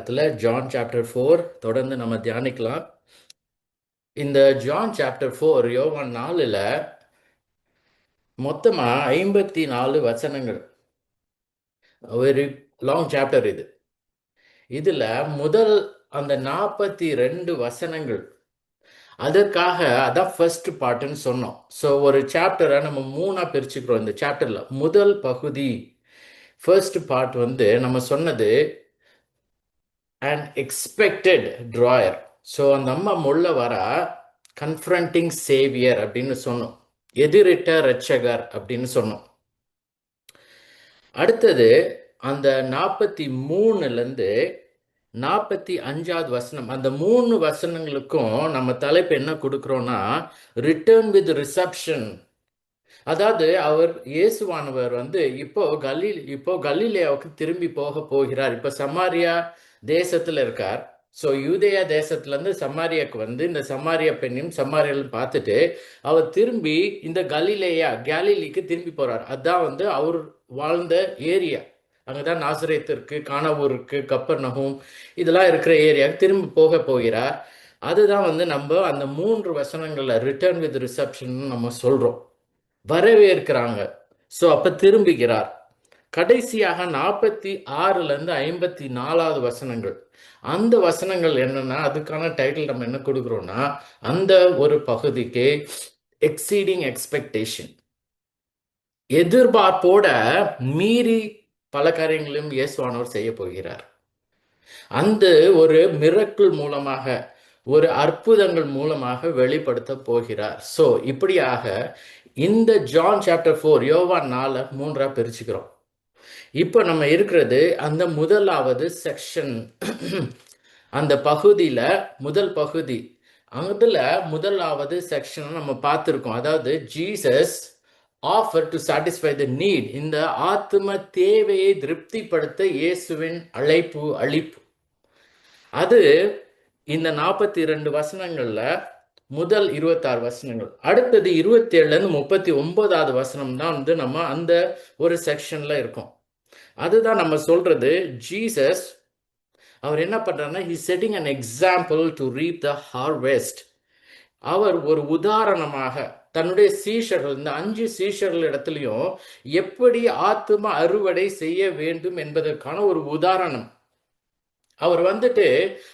அதிகாரத்தில் John chapter four தொடர்ந்து நம்ம தியானிக்கலாம். இந்த ஜான் சாப்டர் ஃபோர் யோவான் நாலில் மொத்தமாக ஐம்பத்தி நாலு வசனங்கள். ஒரு லாங் சாப்டர் இது. இதில் முதல் அந்த நாற்பத்தி ரெண்டு வசனங்கள். அதற்காக அதான் ஃபர்ஸ்ட் பார்ட்டுன்னு சொன்னோம். ஸோ ஒரு சாப்டரை நம்ம மூணாக பிரிச்சுக்கிறோம் இந்த சாப்டரில் முதல் பகுதி ஃபர்ஸ்ட் பார்ட் வந்து நம்ம சொன்னது அண்ட் எக்ஸ்பெக்டட் ட்ராயர் ஸோ அந்த அம்மா முள்ள வர கன்ஃப்ரண்டிங் சேவியர் அப்படின்னு சொன்னோம். எதிரிட்ட ரட்சகர் அப்படின்னு சொன்னோம். அடுத்தது அந்த நாற்பத்தி மூணுலேருந்து நாற்பத்தி அஞ்சாவது வசனம். அந்த மூணு வசனங்களுக்கும் நம்ம தலைப்பு என்ன கொடுக்குறோன்னா ரிட்டர்ன் வித் ரிசப்ஷன் அதாவது அவர் இயேசுவானவர் வந்து இப்போ கலீல் இப்போ கலீலியாவுக்கு திரும்பி போக போகிறார். இப்போ சமாரியா தேசத்துல இருக்கார். ஸோ யூதேயா தேசத்துலேருந்து சம்மாரியாக்கு வந்து இந்த சமாரியா பெண்ணையும் சமாரியாலும் பார்த்துட்டு அவர் திரும்பி இந்த கலிலேயா கேலிலிக்கு திரும்பி போறார். அதான் வந்து அவர் வாழ்ந்த ஏரியா. அங்கதான் நாசரேத் இருக்கு கானாவூர் இருக்கு கப்பர் நகும் இதெல்லாம் இருக்கிற ஏரியாவுக்கு திரும்பி போக போகிறார். அதுதான் வந்து நம்ம அந்த மூன்று வசனங்கள்ல ரிட்டர்ன் வித் ரிசப்ஷன் நம்ம சொல்றோம். வரவேற்கிறாங்க. ஸோ அப்ப திரும்புகிறார். கடைசியாக நாற்பத்தி ஆறுலேருந்து ஐம்பத்தி நாலாவது வசனங்கள். அந்த வசனங்கள் என்னன்னா அதுக்கான டைட்டில் நம்ம என்ன கொடுக்குறோம்னா அந்த ஒரு பகுதிக்கு எக்ஸீடிங் எக்ஸ்பெக்டேஷன் எதிர்பார்ப்போட மீறி பல காரியங்களையும் இயேசுவானவர் செய்ய போகிறார். அந்த ஒரு மிரக்குள் மூலமாக ஒரு அற்புதங்கள் மூலமாக வெளிப்படுத்த போகிறார். ஸோ இப்படியாக இந்த ஜான் சாப்டர் ஃபோர் யோவா நாலு மூன்றா பிரிச்சுக்கிறோம். இப்போ நம்ம இருக்கிறது அந்த முதலாவது செக்ஷன் அந்த பகுதியில் முதல் பகுதி. அதில் முதலாவது செக்ஷனை நம்ம பார்த்துருக்கோம். அதாவது Jesus offer to satisfy the need இந்த ஆத்ம தேவையை திருப்திப்படுத்த இயேசுவின் அழைப்பு அழிப்பு அது இந்த நாற்பத்தி ரெண்டு வசனங்களில் முதல் இருபத்தாறு வசனங்கள். அடுத்தது இருபத்தேழுலேருந்து முப்பத்தி ஒன்பதாவது வசனம் தான் வந்து நம்ம அந்த ஒரு செக்ஷனில் இருக்கோம். அதுதான் நம்ம சொல்றது ஜீசஸ் அவர் என்ன பண்றாருன்னா he setting an example to reap the harvest அவர் ஒரு உதாரணமாக தன்னுடைய சீஷர்கள் இந்த அஞ்சு சீஷர்கள் இடத்துலையும் எப்படி ஆத்ம அறுவடை செய்ய வேண்டும் என்பதற்கான ஒரு உதாரணம். அவர் வந்துட்டு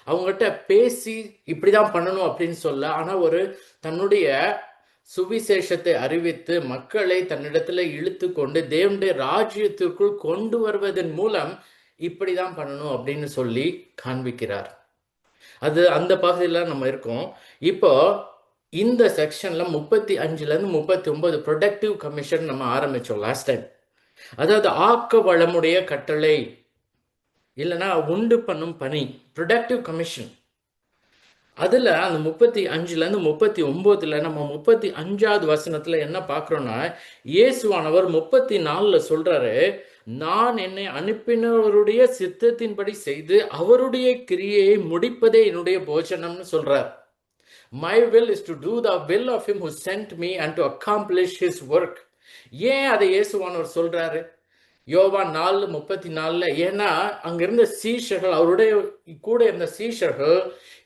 அவங்ககிட்ட பேசி இப்படிதான் பண்ணணும் அப்படின்னு சொல்ல ஆனா ஒரு தன்னுடைய சுவிசேஷத்தை அறிவித்து மக்களை தன்னிடத்துல இழுத்து கொண்டு தேவனுடைய ராஜ்யத்திற்குள் கொண்டு வருவதன் மூலம் இப்படிதான் பண்ணணும் அப்படின்னு சொல்லி காண்பிக்கிறார். அது அந்த பகுதியில நம்ம இருக்கோம். இப்போ இந்த செக்ஷன்ல முப்பத்தி அஞ்சுல இருந்து முப்பத்தி ஒன்பது ப்ரொடக்டிவ் கமிஷன் நம்ம ஆரம்பிச்சோம் லாஸ்ட் டைம் அதாவது ஆக்க வளமுடைய கட்டளை இல்லைன்னா உண்டு பண்ணும் பணி ப்ரொடக்டிவ் கமிஷன் அதில் அந்த முப்பத்தி அஞ்சுலேருந்து முப்பத்தி ஒம்போதில் நம்ம முப்பத்தி அஞ்சாவது வசனத்தில் என்ன பார்க்குறோன்னா இயேசுவானவர் முப்பத்தி நாலில் சொல்கிறாரு நான் என்னை அனுப்பினவருடைய சித்தத்தின்படி செய்து அவருடைய கிரியையை முடிப்பதே என்னுடைய போஜனம்னு சொல்கிறார் my will is to do the will of him who sent me and to accomplish his work ஏன் அதை இயேசுவானவர் சொல்கிறாரு யோவா நாலு முப்பத்தி நாலில் ஏன்னா அங்கிருந்த சீஷர்கள் அவருடைய கூட இருந்த சீஷர்கள்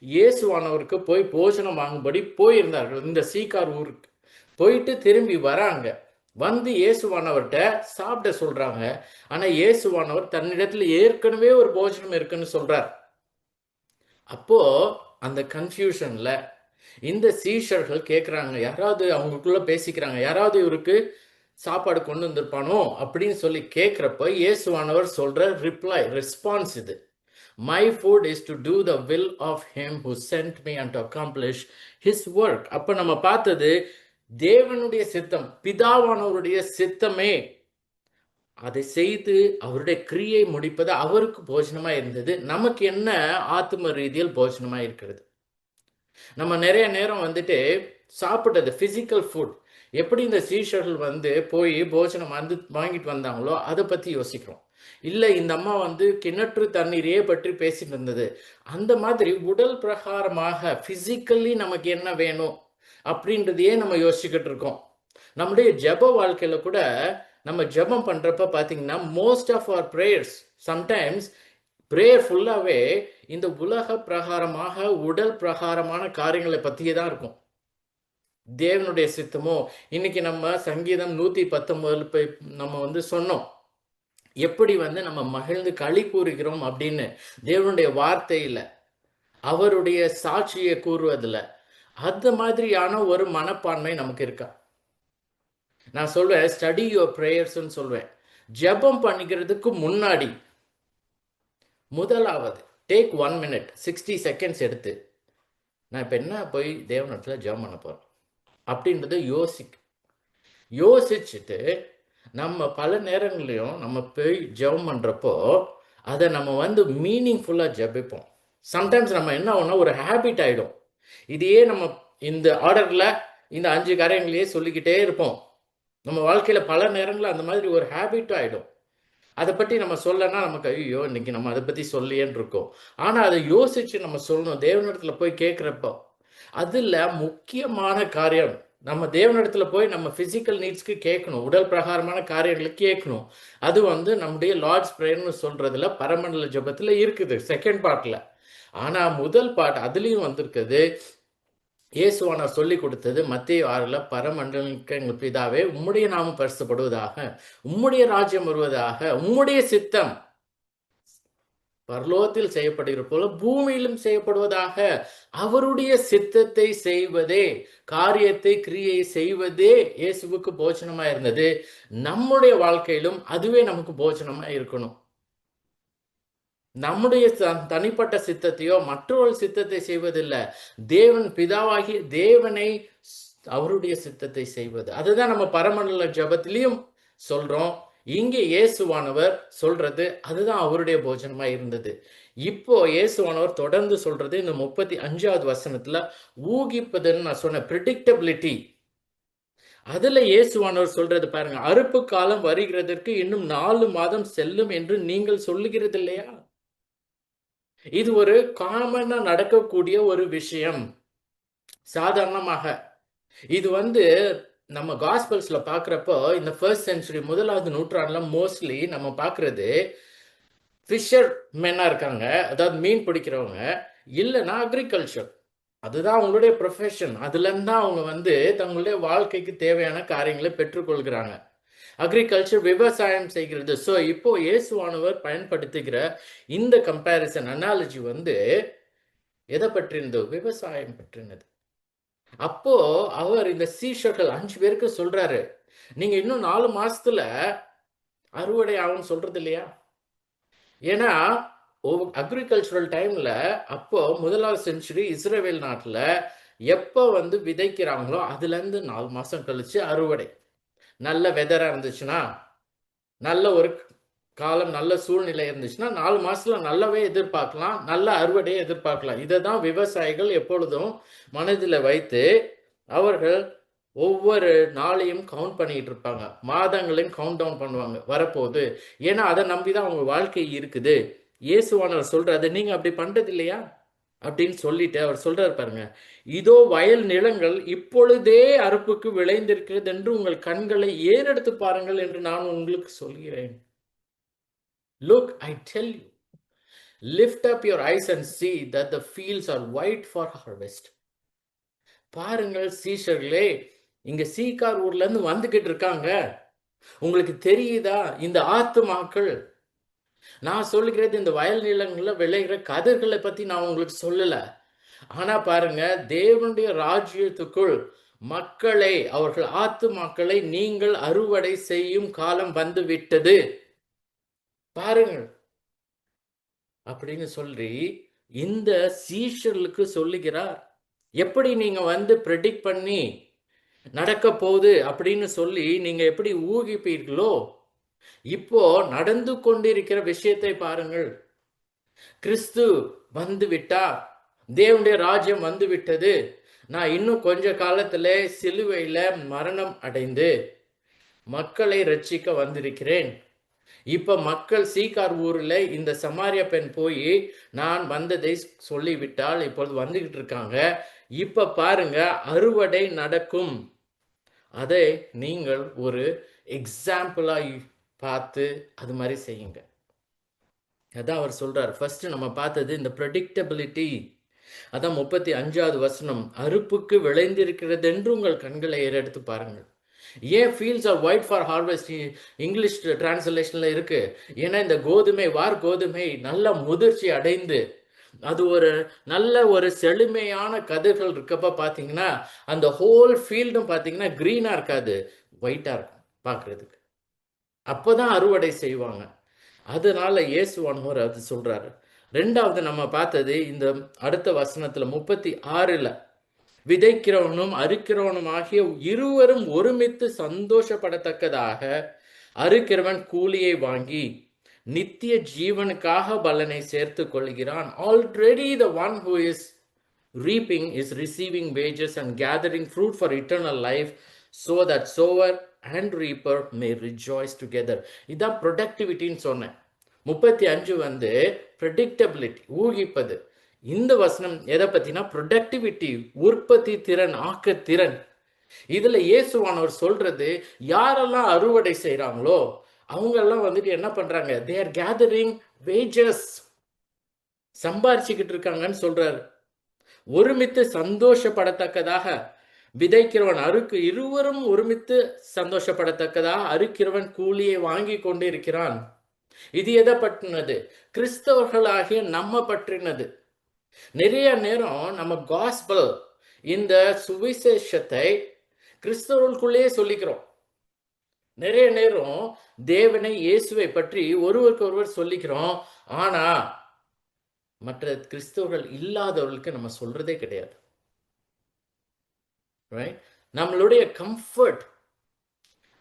இயேசுவானவருக்கு போய் போஜனம் வாங்கும்படி போயிருந்தார்கள். இந்த சீக்கார் ஊருக்கு போயிட்டு திரும்பி வராங்க. வந்து இயேசுவானவர்கிட்ட சாப்பிட சொல்றாங்க. ஆனா இயேசுவானவர் தன்னிடத்துல ஏற்கனவே ஒரு போஜனம் இருக்குன்னு சொல்றார். அப்போ அந்த கன்ஃபியூஷன்ல இந்த சீஷர்கள் கேட்குறாங்க யாராவது அவங்களுக்குள்ள பேசிக்கிறாங்க யாராவது இவருக்கு சாப்பாடு கொண்டு வந்திருப்பானோ? அப்படின்னு சொல்லி கேட்குறப்ப இயேசுவானவர் சொல்ற ரிப்ளை ரெஸ்பான்ஸ் இது. My food is to do the will of him who sent me and to accomplish his work அப்போ நம்ம பார்த்தது தேவனுடைய சித்தம் பிதாவானவருடைய சித்தமே. அதை செய்து அவருடைய கிரியை முடிப்பது அவருக்கு போஜனமா இருந்தது. நமக்கு என்ன ஆத்ம ரீதியில் போஜனமா இருக்கிறது? நம்ம நிறைய நேரம் வந்துட்டு சாப்பிட்டது பிசிக்கல் ஃபுட் எப்படி இந்த சீஷர்கள் வந்து போய் போஜனம் வந்து வாங்கிட்டு வந்தாங்களோ அதை பத்தி யோசிக்கிறோம். இல்லை இந்த அம்மா வந்து கிணற்று தண்ணீரையே பற்றி பேசிட்டு இருந்தது. அந்த மாதிரி உடல் பிரகாரமாக ஃபிசிக்கலி நமக்கு என்ன வேணும் அப்படின்றதையே நம்ம யோசிச்சுக்கிட்டு இருக்கோம்? நம்முடைய ஜெப வாழ்க்கையில கூட நம்ம ஜெபம் பண்றப்ப பாத்தீங்கன்னா most of our prayers sometimes prayer ஃபுல்லாகவே இந்த உலக பிரகாரமாக உடல் பிரகாரமான காரியங்களை பற்றியே தான் இருக்கும். தேவனுடைய சித்தமோ இன்னைக்கு நம்ம சங்கீதம் நூற்றி பத்தொன்பதுல போய் நம்ம வந்து சொன்னோம். எப்படி வந்து நம்ம மகிழ்ந்து களி கூறுகிறோம் அப்படின்னு தேவனுடைய வார்த்தையில அவருடைய சாட்சியை கூறுவதில் அந்த மாதிரியான ஒரு மனப்பான்மை நமக்கு இருக்கா? நான் சொல்வேன் ஸ்டடி யுவர் ப்ரேயர்ஸ்ன்னு சொல்வேன். ஜெபம் பண்ணிக்கிறதுக்கு முன்னாடி முதலாவது take one minute sixty seconds எடுத்து நான் இப்போ என்ன போய் தேவனத்தில் ஜெபம் பண்ண போகிறேன் அப்படின்றத யோசிக் யோசிச்சுட்டு நம்ம பல நேரங்களையும் நம்ம போய் ஜெபம் பண்ணுறப்போ அதை நம்ம வந்து மீனிங்ஃபுல்லாக ஜெபிப்போம். சம்டைம்ஸ் நம்ம என்ன ஆகும்னா ஒரு ஹேபிட் ஆகிடும் இதையே நம்ம இந்த ஆர்டரில் இந்த அஞ்சு காரியங்களையே சொல்லிக்கிட்டே இருப்போம். நம்ம வாழ்க்கையில் பல நேரங்களில் அந்த மாதிரி ஒரு ஹேபிட் ஆகிடும் அதை பற்றி நம்ம சொல்லனா நமக்கு ஐயோ இன்னைக்கு நம்ம அதை பற்றி சொல்லியேன்னு இருக்கோம். ஆனால் அதை யோசிச்சு நம்ம சொல்லணும். தேவனிடத்தில் போய் கேட்குறப்போ அதில் முக்கியமான காரியம் நம்ம தேவனிடத்துல போய் நம்ம ஃபிசிக்கல் நீட்ஸ்க்கு கேட்கணும். உடல் பிரகாரமான காரியங்களுக்கு கேட்கணும். அது வந்து நம்முடைய லார்ட்ஸ் ப்ரேயர்னு சொல்றதுல பரமண்டல ஜபத்துல இருக்குது செகண்ட் பார்ட்ல ஆனா முதல் பாட்டு அதுலயும் வந்திருக்குது. இயேசுவானா சொல்லி கொடுத்தது மத்திய ஆறுல பரமண்டலுக்கு எங்கள் பிதாவே உம்முடைய நாமம் பரிசுப்படுவதாக உம்முடைய ராஜ்யம் வருவதாக உம்முடைய சித்தம் பரலோகத்தில் செய்யப்படுகிற போல பூமியிலும் செய்யப்படுவதாக அவருடைய சித்தத்தை செய்வதே காரியத்தை கிரியை செய்வதே இயேசுவுக்கு போச்சனமா இருந்தது. நம்முடைய வாழ்க்கையிலும் அதுவே நமக்கு போச்சனமா இருக்கணும். நம்முடைய தனிப்பட்ட சித்தத்தையோ மற்றொரு சித்தத்தை செய்வதில்லை. தேவன் பிதாவாகி தேவனை அவருடைய சித்தத்தை செய்வது. அதுதான் நம்ம பரமண்டல ஜபத்திலையும் சொல்றோம். இங்கே இயேசுவானவர் சொல்றது அதுதான் அவருடைய போஜனமா இருந்தது. இப்போ இயேசுவானவர் தொடர்ந்து சொல்றது இந்த முப்பத்தி அஞ்சாவது வசனத்துல ஊகிப்பதுன்னு நான் சொன்ன ப்ரிடிக்டபிலிட்டி அதுல இயேசுவானவர் சொல்றது பாருங்க அறுப்பு காலம் வருகிறதற்கு இன்னும் நாலு மாதம் செல்லும் என்று நீங்கள் சொல்லுகிறது இல்லையா? இது ஒரு காமனா நடக்கக்கூடிய ஒரு விஷயம். சாதாரணமாக இது வந்து நம்ம காஸ்பல்ஸ்ல பாக்குறப்போ இந்த ஃபர்ஸ்ட் சென்ச்சுரி முதலாவது நூற்றாண்டுல மோஸ்ட்லி நம்ம பாக்குறது ஃபிஷர் மென்னா இருக்காங்க. அதாவது மீன் பிடிக்கிறவங்க. இல்லைன்னா அக்ரிகல்ச்சர் அதுதான் அவங்களுடைய ப்ரொஃபஷன் அதுலேருந்து தான் அவங்க வந்து தங்களுடைய வாழ்க்கைக்கு தேவையான காரியங்களை பெற்றுக்கொள்கிறாங்க. அக்ரிகல்ச்சர் விவசாயம் செய்கிறது. ஸோ இப்போ இயேசுவானவர் பயன்படுத்துகிற இந்த கம்பேரிசன் அனாலஜி வந்து எதை பற்றினதோ விவசாயம் பற்றினது அப்போ அவர் இந்த சீஷர்கள் அஞ்சு பேருக்கு சொல்றாரு நீங்க இன்னும் நாலு மாசத்துல அறுவடை ஆகும்னு சொல்றது இல்லையா? ஏன்னா அக்ரிகல்ச்சுரல் டைம்ல அப்போ முதலாவது செஞ்சுரி இஸ்ரேவேல் நாட்டில் எப்போ வந்து விதைக்கிறாங்களோ அதுலேருந்து நாலு மாதம் கழிச்சு அறுவடை. நல்ல வெதராக இருந்துச்சுன்னா நல்ல ஒரு காலம் நல்ல சூழ்நிலை இருந்துச்சுன்னா நாலு மாசத்துல நல்லாவே எதிர்பார்க்கலாம் நல்ல அறுவடையை எதிர்பார்க்கலாம். இதை தான் விவசாயிகள் எப்பொழுதும் மனதில் வைத்து அவர்கள் ஒவ்வொரு நாளையும் கவுண்ட் பண்ணிட்டு இருப்பாங்க. மாதங்களையும் கவுண்ட் டவுன் பண்ணுவாங்க வரப்போகுது. ஏன்னா அதை நம்பி தான் அவங்க வாழ்க்கை இருக்குது. இயேசுவானவர் சொல்றாரு நீங்க அப்படி பண்றது இல்லையா? அப்படின்னு சொல்லிட்டு அவர் சொல்றாரு பாருங்க. இதோ வயல் நிலங்கள் இப்பொழுதே அறுப்புக்கு விளைந்திருக்கிறது என்று உங்கள் கண்களை ஏறெடுத்து பாருங்கள் என்று நான் உங்களுக்கு சொல்கிறேன். Look I tell you lift up your eyes and see that the fields are white for harvest பாருங்கள் சீஷர்களே இங்க சீக்கார் ஊர்ல இருந்து வந்துகிட்டு இருக்காங்க. உங்களுக்கு தெரியுதா? இந்த ஆத்துமாக்கள். நான் சொல்லுகிறது இந்த வயல் நிலங்களில் விளைகிற கதிர்களை பத்தி நான் உங்களுக்கு சொல்லல. ஆனா பாருங்க தேவனுடைய ராஜ்யத்துக்குள் மக்களை அவர்கள் ஆத்துமாக்களை நீங்கள் அறுவடை செய்யும் காலம் வந்து விட்டது. பாருங்கள். அப்படின்னு சொல்லி இந்த சீஷர்களுக்கு சொல்லுகிறார். எப்படி நீங்க வந்து ப்ரெடிக்ட் பண்ணி நடக்க போகுது அப்படின்னு சொல்லி நீங்க எப்படி ஊகிப்பீர்களோ இப்போ நடந்து கொண்டிருக்கிற விஷயத்தை பாருங்கள். கிறிஸ்து வந்து விட்டார் தேவனுடைய ராஜ்யம் வந்து விட்டது நான் இன்னும் கொஞ்ச காலத்துல சிலுவையில மரணம் அடைந்து மக்களை ரட்சிக்க வந்திருக்கிறேன். இப்ப மக்கள் சீக்கார் ஊர்ல இந்த சமாரிய பெண் போய் நான் வந்ததை சொல்லிவிட்டால் இப்பொழுது வந்துகிட்டு இருக்காங்க. இப்ப பாருங்க அறுவடை நடக்கும். அதை நீங்கள் ஒரு எக்ஸாம்பிளா பார்த்து அது மாதிரி செய்யுங்க. அதான் அவர் சொல்றார். ஃபர்ஸ்ட் நம்ம பார்த்தது இந்த ப்ரெடிக்டபிலிட்டி அதான் முப்பத்தி அஞ்சாவது வசனம். அறுப்புக்கு விளைந்திருக்கிறது என்று உங்கள் கண்களை ஏறெடுத்து பாருங்கள். ஏன் fields are white for harvest English டிரான்ஸ்லேஷன்ல இருக்கு. ஏன்னா இந்த கோதுமை வார் கோதுமை நல்ல முதிர்ச்சி அடைந்து அது ஒரு நல்ல ஒரு செழுமையான கதிர்கள் இருக்கப்ப பார்த்தீங்கன்னா அந்த ஹோல் ஃபீல்டும் பார்த்தீங்கன்னா க்ரீனாக இருக்காது. ஒயிட்டாக இருக்கும் பார்க்குறதுக்கு அப்போதான் அறுவடை செய்வாங்க. அதனால இயேசுவானவர் அது சொல்றாரு. ரெண்டாவது நம்ம பார்த்தது இந்த அடுத்த வசனத்துல முப்பத்தி ஆறுல விதைக்கிறவனும் அறுக்கிறவனும் ஆகிய இருவரும் ஒருமித்து சந்தோஷப்படத்தக்கதாக அறுக்கிறவன் கூலியை வாங்கி நித்திய ஜீவனுக்காக பலனை சேர்த்து கொள்கிறான். Already the one who is reaping is receiving wages and gathering fruit for eternal life so that sower and reaper may rejoice together இதான் ப்ரொடக்டிவிட்டின்னு சொன்னேன். முப்பத்தி அஞ்சு வந்து ப்ரெடிக்டபிலிட்டி ஊகிப்பது. இந்த வசனம் எதை பத்தினா ப்ரொடக்டிவிட்டி உற்பத்தி திறன் ஆக்க திறன் இதுல இயேசுவானவர் சொல்றது யாரெல்லாம் அறுவடை செய்கிறாங்களோ அவங்க எல்லாம் வந்துட்டு என்ன பண்றாங்க? தே ஆர் கேதரிங் வேஜஸ் சம்பாரிச்சுக்கிட்டு இருக்காங்கன்னு சொல்றாரு. ஒருமித்து சந்தோஷப்படத்தக்கதாக. விதைக்கிறவன் அறுக்கு இருவரும் ஒருமித்து சந்தோஷப்படத்தக்கதாக. அறுக்கிறவன் கூலியை வாங்கி கொண்டிருக்கிறான். இது எதை பற்றினது? கிறிஸ்தவர்களாகிய நம்ம பற்றினது. நிறைய நேரம் நம்ம காஸ்பல் இந்த சுவிசேஷத்தை கிறிஸ்தவர்களுக்குள்ளேயே சொல்லிக்கிறோம். நிறைய நேரம் தேவனை இயேசுவை பற்றி ஒருவருக்கு ஒருவர் சொல்லிக்கிறோம். ஆனா மற்ற கிறிஸ்தவர்கள் இல்லாதவர்களுக்கு நம்ம சொல்றதே கிடையாது. நம்மளுடைய கம்ஃபர்ட்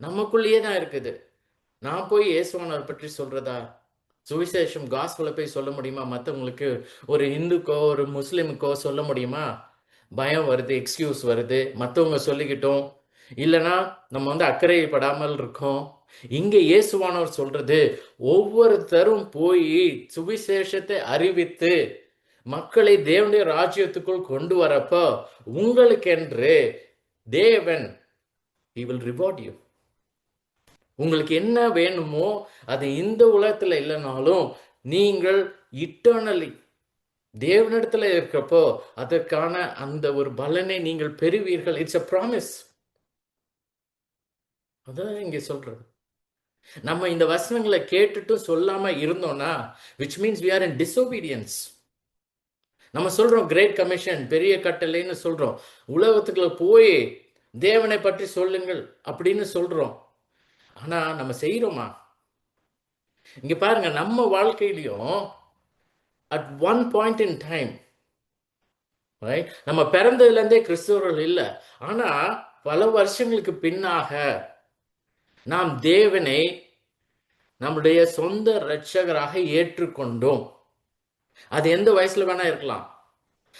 நமக்குள்ளேயே தான் இருக்குது. நான் போய் இயேசுவானவர் பற்றி சொல்றதா? சுவிசேஷம் காஸ்பலை போய் சொல்ல முடியுமா? மற்றவங்களுக்கு ஒரு இந்துக்கோ ஒரு முஸ்லீமுக்கோ சொல்ல முடியுமா? பயம் வருது எக்ஸ்கியூஸ் வருது. மற்றவங்க சொல்லிக்கிட்டோம். இல்லைன்னா நம்ம வந்து அக்கறைப்படாமல் இருக்கோம். இங்கே இயேசுவானவர் சொல்றது ஒவ்வொருத்தரும் போய் சுவிசேஷத்தை அறிவித்து மக்களை தேவனுடைய ராஜ்யத்துக்குள் கொண்டு வரப்போ உங்களுக்கென்று தேவன் he will reward உங்களுக்கு என்ன வேணுமோ அது இந்த உலகத்தில் இல்லைனாலும் நீங்கள் இட்டர்னலி தேவனிடத்தில் இருக்கப்போ அதற்கான அந்த ஒரு பலனை நீங்கள் பெறுவீர்கள். இட்ஸ் அ ப்ராமிஸ் அதான் இங்கே சொல்றது. நம்ம இந்த வசனங்களை கேட்டுட்டும் சொல்லாம இருந்தோம்னா which means we are in disobedience நம்ம சொல்றோம் கிரேட் கமிஷன் பெரிய கட்டளைன்னு சொல்றோம். உலகத்துக்குள்ள போய் தேவனை பற்றி சொல்லுங்கள் அப்படின்னு சொல்றோம். ஆனால் நம்ம செய்கிறோமா இங்கே பாருங்க நம்ம வாழ்க்கையிலையும் at one point in time right நம்ம பிறந்ததுலேருந்தே கிறிஸ்தவர்கள் இல்லை. ஆனால் பல வருஷங்களுக்கு பின்னாக நாம் தேவனை நம்முடைய சொந்த இரட்சகராக ஏற்றுக்கொண்டோம். அது எந்த வயசுல வேணா இருக்கலாம்.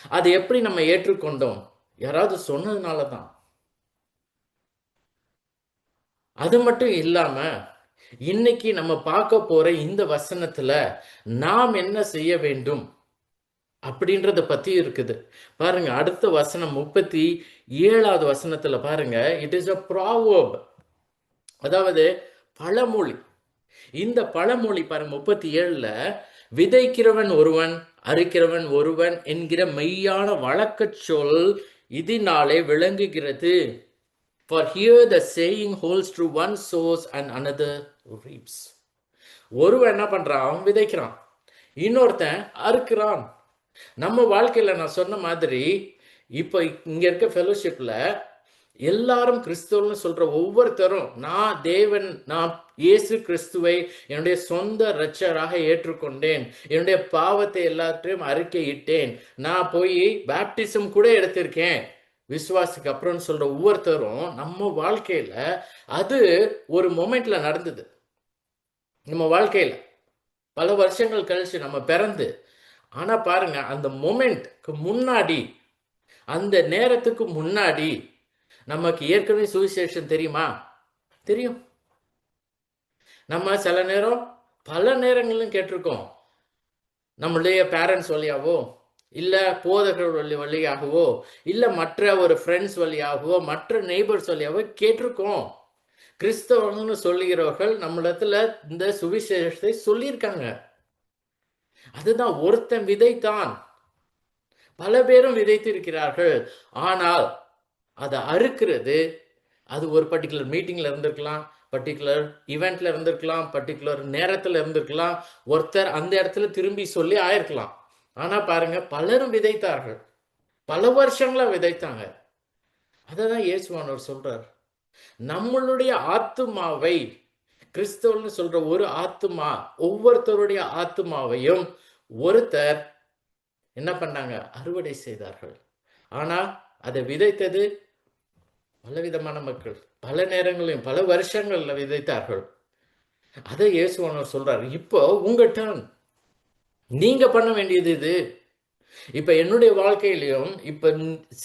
அது எப்படி நம்ம ஏற்றுக்கொண்டோம்? யாராவது சொன்னதுனால தான் அது மட்டும் இல்லாம இன்னைக்கு நம்ம பார்க்க போற இந்த வசனத்துல நாம் என்ன செய்ய வேண்டும் அப்படின்றத பத்தி இருக்குது. பாருங்க அடுத்த வசனம் முப்பத்தி ஏழாவது வசனத்துல பாருங்க இட் இஸ் அ ப்ராவர்ப் அதாவது பழமொழி. இந்த பழமொழி பாருங்க முப்பத்தி ஏழுல விதைக்கிறவன் ஒருவன் அறுக்கிறவன் ஒருவன் என்கிற மெய்யான வழக்கச் சொல் இதனாலே விளங்குகிறது. For here the saying holds true one sows and another reaps. ஒருவன் என்ன பண்றான்? அவன் விதைக்கிறான். இன்னொருத்தன் அறுக்கிறான். நம்ம வாழ்க்கையில நான் சொன்ன மாதிரி இப்போ இங்க இருக்க ஃபெலோஷிப்ல எல்லாரும் கிறிஸ்துவன்னு சொல்ற ஒவ்வொருத்தரும் நான் தேவன் நான் இயேசு கிறிஸ்துவை என்னுடைய சொந்த ரச்சராக ஏற்றுக்கொண்டேன். என்னுடைய பாவத்தை எல்லாத்தையும் அறிக்கையிட்டேன். நான் போய் பேப்டிசம் கூட எடுத்திருக்கேன். விசுவாசிக்கு அப்புறம்னு சொல்ற ஒவ்வொருத்தரும் நம்ம வாழ்க்கையில அது ஒரு மொமெண்ட்ல நடந்தது. நம்ம வாழ்க்கையில பல வருஷங்கள் கழிச்சு நம்ம பிறந்து ஆனா பாருங்க அந்த மொமெண்ட்க்கு முன்னாடி அந்த நேரத்துக்கு முன்னாடி நமக்கு ஏற்கனவே சுவிசேஷன் தெரியுமா? தெரியும். நம்ம சில நேரம் பல நேரங்களிலும் கேட்டிருக்கோம். நம்மளுடைய பேரண்ட்ஸ் வழியாவோ இல்ல போதகர்கள் வழியாகவோ இல்ல மற்ற ஒரு ஃப்ரெண்ட்ஸ் வழியாகவோ மற்ற நெய்பர்ஸ் வழியாகவோ கேட்டிருக்கோம். கிறிஸ்தவர்கள்னு சொல்லுகிறவர்கள் நம்மளிடத்துல இந்த சுவிசேஷத்தை சொல்லியிருக்காங்க. அதுதான் ஒருத்தன் விதைத்தான். பல பேரும் விதைத்திருக்கிறார்கள். ஆனால் அதை அறுக்கிறது. அது ஒரு பர்டிகுலர் மீட்டிங்ல இருந்திருக்கலாம் பர்டிகுலர் இவெண்ட்ல இருந்திருக்கலாம் பர்டிகுலர் நேரத்துல இருந்திருக்கலாம். ஒருத்தர் அந்த இடத்துல திரும்பி சொல்லி ஆயிருக்கலாம். ஆனா பாருங்க பலரும் விதைத்தார்கள். பல வருஷங்களா விதைத்தாங்க. அதை தான் இயேசுவானவர் சொல்றார். நம்மளுடைய ஆத்துமாவை கிறிஸ்தவன்னு சொல்ற ஒரு ஆத்துமா ஒவ்வொருத்தருடைய ஆத்துமாவையும் ஒருத்தர் என்ன பண்ணாங்க? அறுவடை செய்தார்கள். ஆனா அதை விதைத்தது பலவிதமான மக்கள். பல நேரங்களையும் பல வருஷங்கள்ல விதைத்தார்கள். அதை இயேசுவானவர் சொல்றாரு. இப்போ உங்க டர்ன் நீங்க பண்ண வேண்டியது இது. இப்ப என்னுடைய வாழ்க்கையிலையும் இப்ப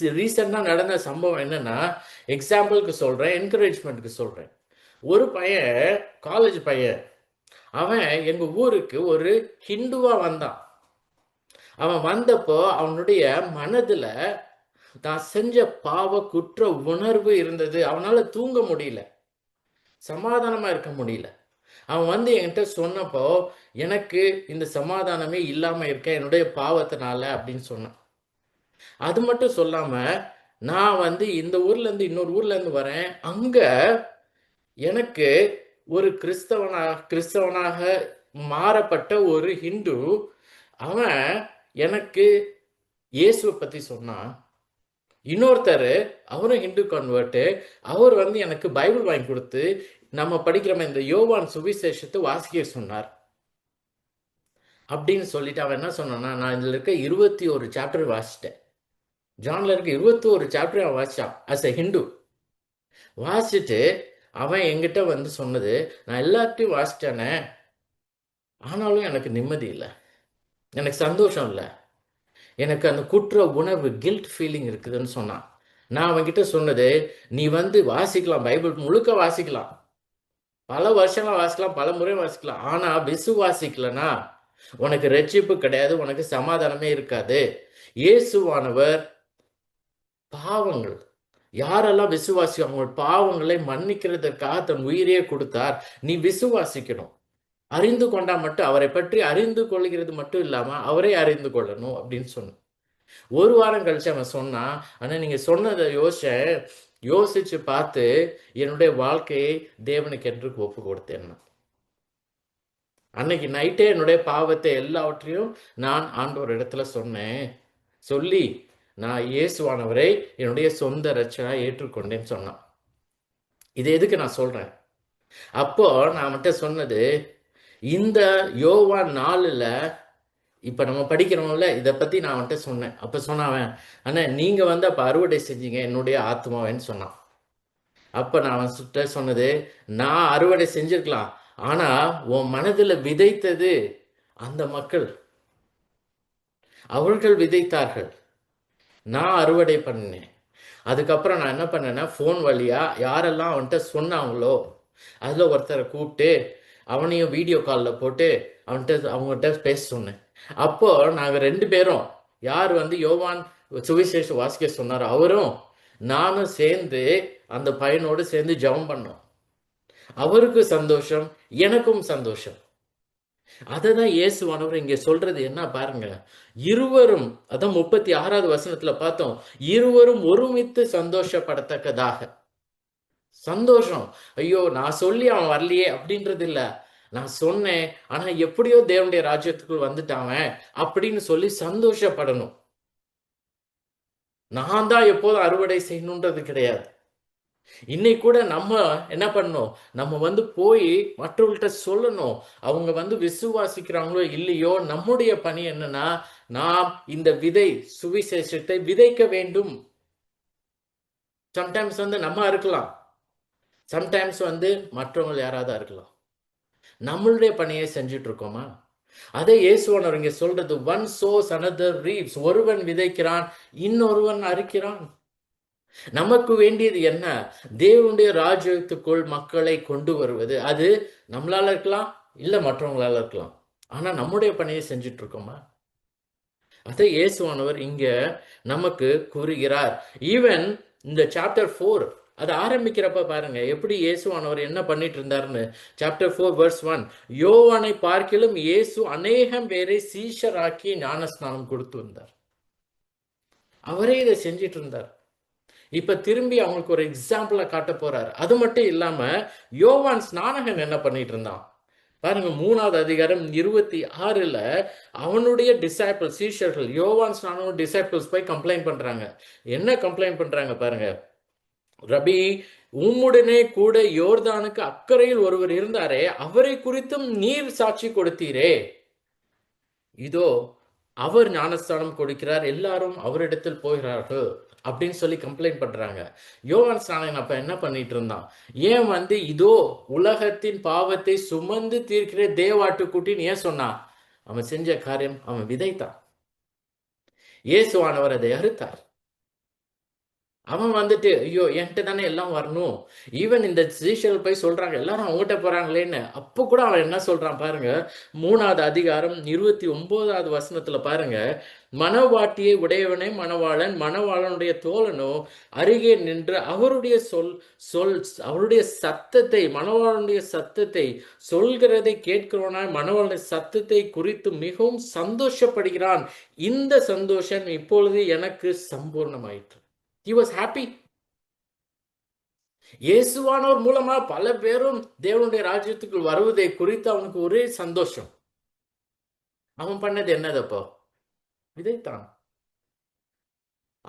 ரீசெண்டா நடந்த சம்பவம் என்னன்னா எக்ஸாம்பிளுக்கு சொல்றேன் என்கரேஜ்மெண்ட்டுக்கு சொல்றேன். ஒரு பையன் காலேஜ் பையன். அவன் எங்க ஊருக்கு ஒரு ஹிந்துவா வந்தான். அவன் வந்தப்போ அவனுடைய மனதுல தான் செஞ்ச பாவ குற்ற உணர்வு இருந்தது. அவனால தூங்க முடியல. சமாதானமா இருக்க முடியல. அவன் வந்து என்கிட்ட சொன்னப்போ எனக்கு இந்த சமாதானமே இல்லாமல் இருக்கேன் என்னுடைய பாவத்தினால அப்படின்னு சொன்னான். அது மட்டும் சொல்லாமல் நான் வந்து இந்த ஊர்லேருந்து இன்னொரு ஊர்லேருந்து வரேன். அங்கே எனக்கு ஒரு கிறிஸ்தவனாக கிறிஸ்தவனாக மாறப்பட்ட ஒரு ஹிந்து அவன் எனக்கு இயேசுவை பற்றி சொன்னான். இன்னொருத்தர் அவரும் ஹிந்து கன்வெர்ட்டு அவர் வந்து எனக்கு பைபிள் வாங்கி கொடுத்து நம்ம படிக்கிற இந்த யோவான் சுவிசேஷத்தை வாசிக்க சொன்னார். அப்படின்னு சொல்லிட்டு அவன் என்ன சொன்னான்னா நான் இதுல இருக்க இருபத்தி ஒரு சாப்டர் வாசிட்டேன் ஜான்ல இருக்க இருபத்தி ஒரு சாப்டர் அவன் வாசிச்சான் அஸ் எ ஹிந்து வாசிச்சுட்டு அவன் என்கிட்ட வந்து சொன்னது நான் எல்லாத்தையும் வாசிட்டேனே ஆனாலும் எனக்கு நிம்மதி இல்லை. எனக்கு சந்தோஷம் இல்லை. எனக்கு அந்த குற்ற உணர்வு கில்ட் ஃபீலிங் இருக்குதுன்னு சொன்னான். நான் அவன்கிட்ட சொன்னது நீ வந்து வாசிக்கலாம் பைபிள் முழுக்க வாசிக்கலாம். பல வருஷங்களா வாசிக்கலாம் பல முறை வாசிக்கலாம். ஆனா விசுவாசிக்கலனா உனக்கு ரட்சிப்பு கிடையாது உனக்கு சமாதானமே இருக்காது. இயேசுவானவர் பாவங்கள். யாரெல்லாம் விசுவாசிக்கும் அவங்க பாவங்களை மன்னிக்கிறதுக்காக தன் உயிரையே கொடுத்தார். நீ விசுவாசிக்கணும் அறிந்து கொண்டா மட்டும் அவரை பற்றி அறிந்து கொள்கிறது மட்டும் இல்லாம அவரே அறிந்து கொள்ளணும் அப்படின்னு சொன்னான். ஒரு வாரம் கழிச்சு அவன் சொன்னான் ஆனா நீங்க சொன்னதை யோசிச்சேன். யோசிச்சு பார்த்து என்னுடைய வாழ்க்கையை தேவனுக்கு என்று ஒப்பு கொடுத்தேன் அன்னைக்கு நைட்டே என்னுடைய பாவத்தை எல்லாவற்றையும் நான் ஆண்டவர் இடத்துல சொன்னேன். சொல்லி நான் இயேசுவானவரை என்னுடைய சொந்த ரச்சனா ஏற்றுக்கொண்டேன்னு சொன்னான். இது எதுக்கு நான் சொல்றேன்? அப்போ நான் மட்டும் சொன்னது இந்த யோவான் நாளில் இப்போ நம்ம படிக்கிறோம்ல இதை பற்றி நான் அவன்கிட்ட சொன்னேன். அப்போ சொன்னாவன் அண்ணா நீங்கள் வந்து அப்போ அறுவடை செஞ்சீங்க என்னுடைய ஆத்மாவேன்னு சொன்னான். அப்போ நான் அவன்கிட்ட சொன்னது நான் அறுவடை செஞ்சிருக்கலாம் ஆனால் உன் மனதில் விதைத்தது அந்த மக்கள். அவர்கள் விதைத்தார்கள். நான் அறுவடை பண்ணேன் அதுக்கப்புறம் நான் என்ன பண்ணேன்னா ஃபோன் வழியா யாரெல்லாம் அவன்கிட்ட சொன்னாங்களோ அதில் ஒருத்தரை கூப்பிட்டு அவனையும் வீடியோ காலில் போட்டு அவன்கிட்ட அவங்ககிட்ட பேச சொன்னேன். அப்போ நாங்கள் ரெண்டு பேரும் யார் வந்து யோவான் சுவிசேஷ வாசிக்க சொன்னாரோ அவரும் நானும் சேர்ந்து அந்த பையனோடு சேர்ந்து ஜெபம் பண்ணோம். அவருக்கு சந்தோஷம் எனக்கும் சந்தோஷம். அதை தான் இயேசுவானவர் இங்கே சொல்றது என்ன பாருங்க. இருவரும் அதான் முப்பத்தி ஆறாவது வசனத்துல பார்த்தோம் இருவரும் ஒருமித்து சந்தோஷப்படத்தக்கதாக. சந்தோஷம். ஐயோ நான் சொல்லி அவன் வரலையே அப்படின்றது இல்லை நான் சொன்னேன் ஆனா எப்படியோ தேவனுடைய ராஜ்யத்துக்குள் வந்துட்டாவன் அப்படின்னு சொல்லி சந்தோஷப்படணும். நான் தான் எப்போதும் அறுவடை செய்யணுன்றது கிடையாது. இன்னைக்கு கூட நம்ம என்ன பண்ணணும்? நம்ம வந்து போய் மற்றவர்கள்ட்ட சொல்லணும். அவங்க வந்து விசுவாசிக்கிறாங்களோ இல்லையோ நம்முடைய பணி என்னன்னா நாம் இந்த விதை சுவிசேஷத்தை விதைக்க வேண்டும். சம்டைம்ஸ் வந்து நம்ம இருக்கலாம். சம்டைம்ஸ் வந்து மற்றவங்க யாராவது இருக்கலாம். நம்மளுடைய பணியை செஞ்சுட்டு இருக்கோமா அதே இயேசுவனர் இங்க சொல்றது ஒன் சோஸ் அனதர் ரீப்ஸ் ஒருவன் விதைக்கிறான் இன்னொருவன் அறுக்கிறான். நமக்கு வேண்டியது என்ன? தேவனுடைய ராஜ்யத்துக்குள் மக்களை கொண்டு வருவது. அது நம்மளால இருக்கலாம் இல்ல மற்றவங்களால இருக்கலாம். ஆனா நம்முடைய பணியை செஞ்சுட்டு இருக்கோமா அதை இயேசுவானவர் இங்க நமக்கு கூறுகிறார். ஈவன் இந்த சாப்டர் ஃபோர் அது ஆரம்பிக்கிறப்ப பாருங்க எப்படி இயேசுவானவர் என்ன பண்ணிட்டு இருந்தாருன்னு சாப்டர் ஃபோர் வேர்ஸ் ஒன் யோவானை பார்க்கிலும் இயேசு அநேகம் பேரை சீஷராக்கி ஞானஸ்நானம் கொடுத்து வந்தார். அவரே இதை செஞ்சிட்டு இருந்தார். இப்ப திரும்பி அவங்களுக்கு ஒரு எக்ஸாம்பிளை காட்ட போறாரு. அது மட்டும் இல்லாம யோவான் ஸ்நானகன் என்ன பண்ணிட்டு இருந்தான்? பாருங்க மூணாவது அதிகாரம் இருபத்தி ஆறுல அவனுடைய டிசைபிள் சீஷர்கள் யோவான் ஸ்நானம் டிசைபிள்ஸ் போய் கம்ப்ளைண்ட் பண்றாங்க. என்ன கம்ப்ளைண்ட் பண்றாங்க பாருங்க? ரபி உம்முடனே கூட யோர்தானுக்கு அக்கறையில் ஒருவர் இருந்தாரே அவரை குறித்தும் நீர் சாட்சி கொடுத்தீரே. இதோ அவர் ஞானஸ்தானம் கொடுக்கிறார் எல்லாரும் அவரிடத்தில் போகிறார்கள் அப்படின்னு சொல்லி கம்ப்ளைண்ட் பண்றாங்க. யோவான் ஸ்நானன் அப்ப என்ன பண்ணிட்டு இருந்தான்? ஏன் வந்து இதோ உலகத்தின் பாவத்தை சுமந்து தீர்க்கிற தேவாட்டுக்குட்டின்னு ஏன் சொன்னான்? அவன் செஞ்ச காரியம் அவன் விதைத்தான். இயேசுவானவர் அதை அறுத்தார். அவன் வந்துட்டு ஐயோ என்கிட்ட தானே எல்லாம் வரணும். ஈவன் இந்த சீஷல் போய் சொல்றாங்க எல்லாரும் அவங்ககிட்ட போறாங்களேன்னு. அப்போ கூட அவன் என்ன சொல்றான் பாருங்க மூணாவது அதிகாரம் இருபத்தி ஒன்பதாவது வசனத்துல பாருங்க மனவாட்டியை உடையவனே மணவாளன் மணவாளனுடைய தோழனோ அருகே நின்று அவருடைய சொல் சொல் அவருடைய சத்தத்தை மணவாளனுடைய சத்தத்தை சொல்கிறதை கேட்கிறவனாய் மணவாளனுடைய சத்தத்தை குறித்து மிகவும் சந்தோஷப்படுகிறான். இந்த சந்தோஷம் இப்பொழுது எனக்கு சம்பூர்ணமாயிற்று. ஹி வாஸ் ஹாப்பி இயேசுவானவர் மூலமா பல பேரும் தேவனுடைய ராஜ்யத்துக்குள் வருவதை குறித்து அவனுக்கு ஒரே சந்தோஷம். அவன் பண்ணது என்னதப்போ இதைத்தான்.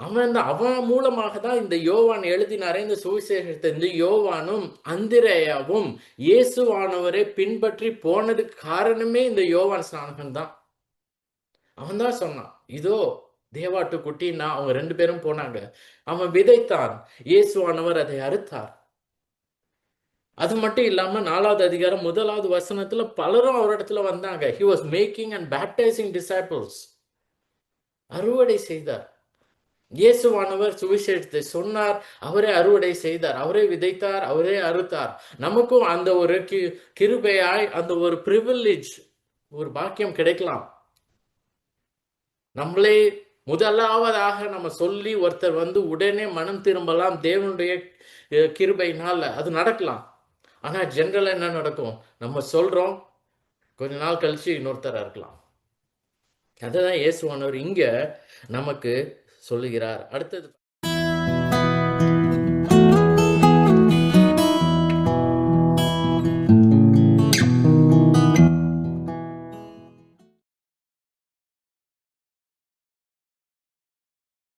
அவன் அவன் மூலமாக தான் இந்த யோவான் எழுதினாரே இந்த சுவிசேஷத்தை. இந்த யோவானும் அந்திரேயாவும் இயேசுவானவரை பின்பற்றி போனதுக்கு காரணமே இந்த யோவான் ஸ்நானகன் தான். அவன் தான் சொன்னான் இதோ தேவாட்டு குட்டின்னா அவங்க ரெண்டு பேரும் போனாங்க. அவன் விதைத்தான். இயேசுவானவர் அதை அறுத்தார். அது மட்டும் இல்லாம நாலாவது அதிகாரம் முதலாவது வசனத்துல பலரும் அவரிடத்துல வந்தாங்க. He was making and baptizing disciples அறுவடை செய்தார். இயேசுவானவர் சுவிசேஷத்தை சொன்னார். அவரே அறுவடை செய்தார். அவரே விதைத்தார். அவரே அறுத்தார். நமக்கும் அந்த ஒரு கி கிருபையாய் அந்த ஒரு ப்ரிவிலேஜ் ஒரு பாக்கியம் கிடைக்கலாம். நம்மளே முதலாவதாக நம்ம சொல்லி ஒருத்தர் வந்து உடனே மனம் திரும்பலாம் தேவனுடைய கிருபைனால அது நடக்கலாம். ஆனால் ஜென்ரலாக என்ன நடக்கும்? நம்ம சொல்கிறோம் கொஞ்ச நாள் கழிச்சு இன்னொருத்தராக இருக்கலாம். அதுதான் இயேசுவானவர் இங்கே நமக்கு சொல்லுகிறார். அடுத்தது